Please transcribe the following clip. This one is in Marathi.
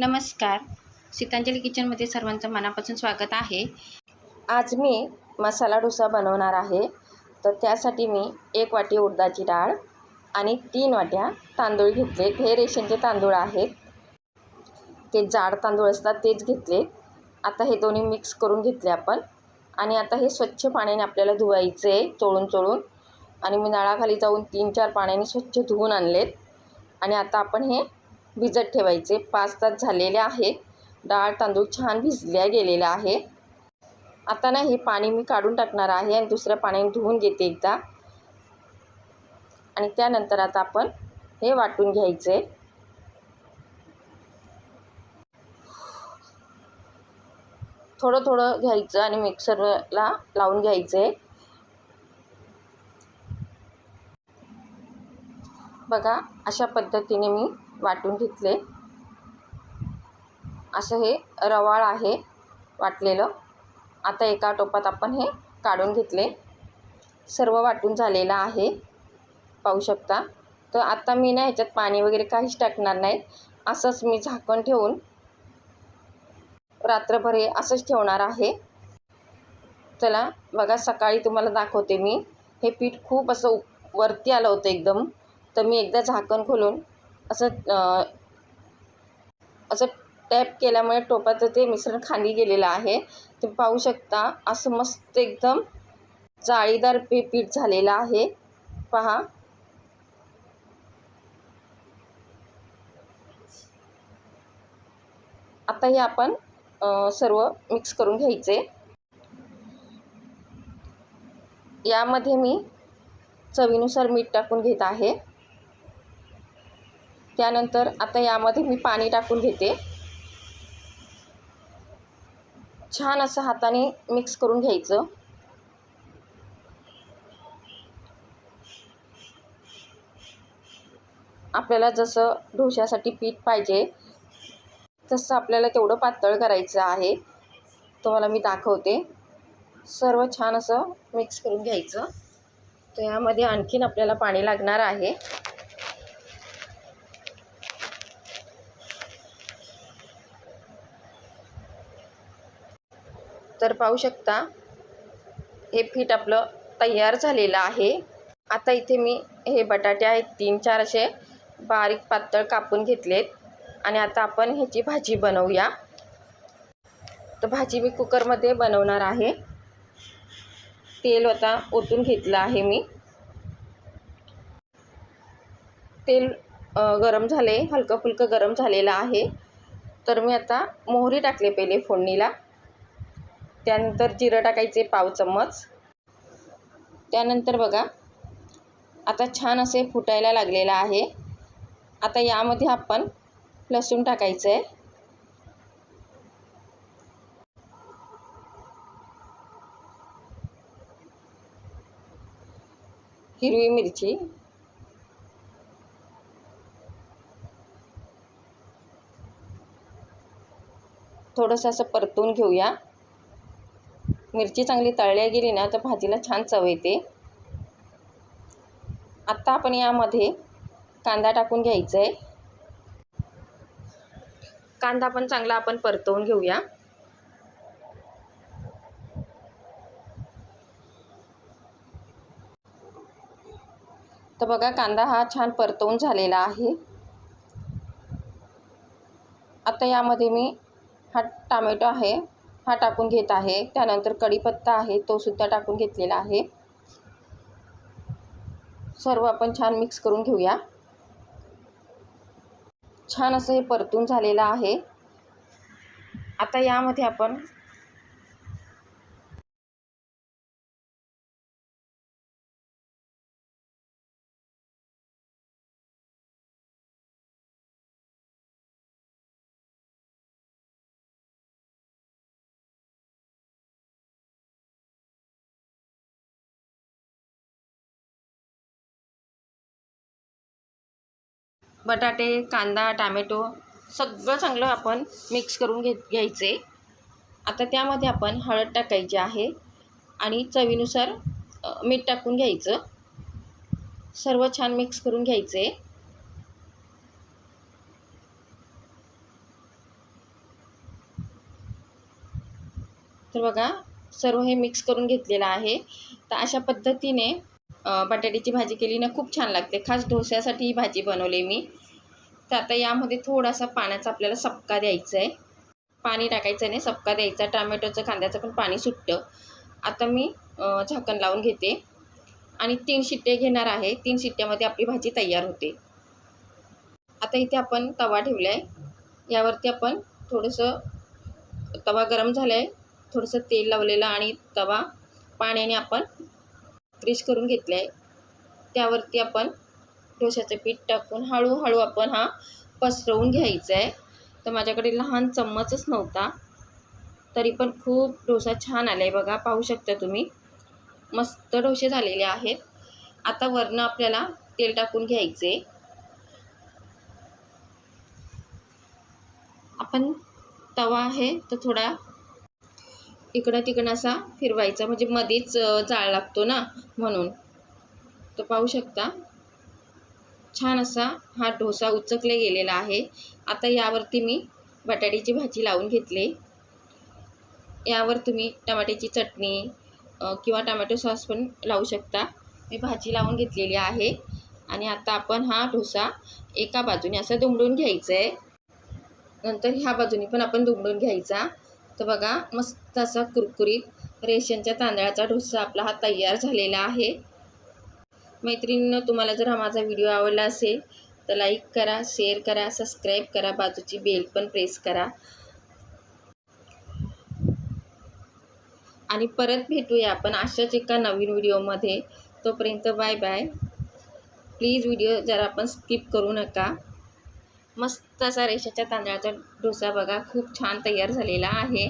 नमस्कार. सीतांजली किचनमध्ये सर्वांचं मनापासून स्वागत आहे. आज मी मसाला डोसा बनवणार आहे. तर त्यासाठी मी एक वाटी उडदाची डाळ आणि तीन वाट्या तांदूळ घेतले. हे रेशनचे तांदूळ आहेत. ते जाड तांदूळ असतात तेच घेतले. आता हे दोन्ही मिक्स करून घेतले आपण. आणि आता हे स्वच्छ पाण्याने आपल्याला धुवायचे आहे चोळून चोळून आणि मी नळाखाली जाऊन तीन चार पाण्याने स्वच्छ धुवून आणलेत. आणि आता आपण हे भिजत ठेवायचे. पाच तास झालेले आहेत. डाळ तांदूळ छान भिजल्या गेलेला आहे आता ना हे पाणी मी काढून टाकणार आहे आणि दुसऱ्या पाण्याने धुवून घेते एकदा. आणि त्यानंतर आता आपण हे वाटून घ्यायचे. थोडं थोडं घ्यायचं आणि मिक्सरला लावून घ्यायचे. बघा अशा पद्धतीने मी वाटून घेतले. असं हे रवाळ आहे वाटलेलं. आता एका टोपात आपण हे काढून घेतले. सर्व वाटून झालेलं आहे. पाहू शकता. तर आता मी ना ह्याच्यात पाणी वगैरे काहीच टाकणार नाही. असंच मी झाकण ठेवून रात्रभर हे असंच ठेवणार आहे. चला बघा सकाळी तुम्हाला दाखवते मी. हे पीठ खूप असं वरती आलं होतं एकदम. तर मी एकदा झाकण खोलून असं असं टॅप केल्यामुळे टोपाचं ते मिश्रण खाली गेलेलं आहे. तुम्ही पाहू शकता असं मस्त एकदम जाळीदार पे पीठ झालेलं आहे. पहा. आता हे आपण सर्व मिक्स करून घ्यायचे. यामध्ये मी चवीनुसार मीठ टाकून घेत आहे. त्यानंतर आता यामध्ये मी पाणी टाकून घेते. छान असं हाताने मिक्स करून घ्यायचं. आपल्याला जसं डोश्यासाठी पीठ पाहिजे तसं आपल्याला तेवढं पातळ करायचं आहे. तुम्हाला मी दाखवते. सर्व छान असं मिक्स करून घ्यायचं. तर यामध्ये आणखीन आपल्याला पाणी लागणार आहे. तर पाहू शकता हे पीठ आपलं तयार झालेलं आहे. आता इथे मी हे बटाटे आहेत तीन चार असे बारीक पातळ कापून घेतलेत. आणि आता आपण ह्याची भाजी बनवूया. तर भाजी मी कुकरमध्ये बनवणार आहे. तेल आता ओतून घेतलं आहे मी. तेल गरम झाले हलकं फुलकं गरम झालेलं आहे. तर मी आता मोहरी टाकले पहिले फोडणीला. त्यानंतर जिरं टाकायचे पाव चम्मच. त्यानंतर बघा आता छान असे फुटायला लागलेलं आहे. आता यामध्ये आपण लसूण टाकायचं आहे हिरवी मिरची. थोडंसं असं परतून घेऊया. मिरची चांगली तळल्या गेली ना तर भाजीला छान चव येते. आत्ता आपण यामध्ये कांदा टाकून घ्यायचा आहे कांदा पण चांगला आपण परतवून घेऊया. तर बघा कांदा हा छान परतवून झालेला आहे. आता यामध्ये मी हा टामॅटो आहे. हा टाकून घेत आहे. त्यानंतर कढीपत्ता आहे तो सुद्धा टाकून घेतलेला आहे. सर्व आपण छान मिक्स करून घेऊया. छान असं हे परतून झालेलं आहे. आता यामध्ये आपण बटाटे कांदा टामॅटो सगळं चांगलं आपण मिक्स करून घेत घ्यायचे. आता त्यामध्ये आपण हळद टाकायची आहे आणि चवीनुसार मीठ टाकून घ्यायचं. सर्व छान मिक्स करून घ्यायचे. तर बघा सर्व हे मिक्स करून घेतलेलं आहे. तर अशा पद्धतीने बटाट्याची भाजी केली ना खूप छान लागते. खास डोस्यासाठी ही भाजी बनवली मी. तर आता यामध्ये थोडासा पाण्याचा आपल्याला सपका द्यायचा आहे पाणी टाकायचं नाही सपका द्यायचा. टमॅटोचं कांद्याचं पण पाणी सुटतं. आता मी झाकण लावून घेते. आणि तीन शिट्टे घेणार आहे. तीन शिट्ट्यामध्ये आपली भाजी तयार होते. आता इथे आपण तवा ठेवला आहे यावरती आपण थोडंसं तवा गरम झाला आहे थोडंसं तेल लावलेलं आणि तवा पाण्याने आपण ग्रीस करून घेतले आहे त्यावरती आपण डोश्याचं पीठ टाकून हळूहळू आपण हा पसरवून घ्यायचा आहे तर माझ्याकडे लहान चम्मचच नव्हता. तरी पण खूप डोसा छान आला आहे बघा. पाहू शकता तुम्ही. मस्त डोसे झालेले आहेत. आता वरनं आपल्याला तेल टाकून घ्यायचे आपण तवा आहे तर थोडा इकडं तिकडं असा फिरवायचा. म्हणजे मध्येच जाळ लागतो ना. म्हणून. तर पाहू शकता छान असा हा डोसा उचकले गेलेला आहे. आता यावरती मी बटाट्याची भाजी लावून घेतली. यावर तुम्ही टमाट्याची चटणी किंवा टमॅटो सॉस पण लावू शकता. मी भाजी लावून घेतलेली आहे. आणि आता आपण हा डोसा एका बाजूने असं दुमडून घ्यायचा आहे नंतर ह्या बाजूने पण आपण दुमडून घ्यायचा. तर बघा मस्त असा कुरकुरीत रेशनच्या तांदळाचा डोसा आपला हा तयार झालेला आहे. मैत्रिणीनं तुम्हाला जर हा माझा व्हिडिओ आवडला असेल तर लाईक करा शेअर करा सबस्क्राईब करा बाजूची बेल पण प्रेस करा. आणि परत भेटूया आपण अशाच एका नवीन व्हिडिओमध्ये. तोपर्यंत बाय बाय. प्लीज व्हिडिओ जरा आपण स्किप करू नका. मस्त असा रेषाच्या तांदळाचा डोसा बघा खूप छान तयार झालेला आहे.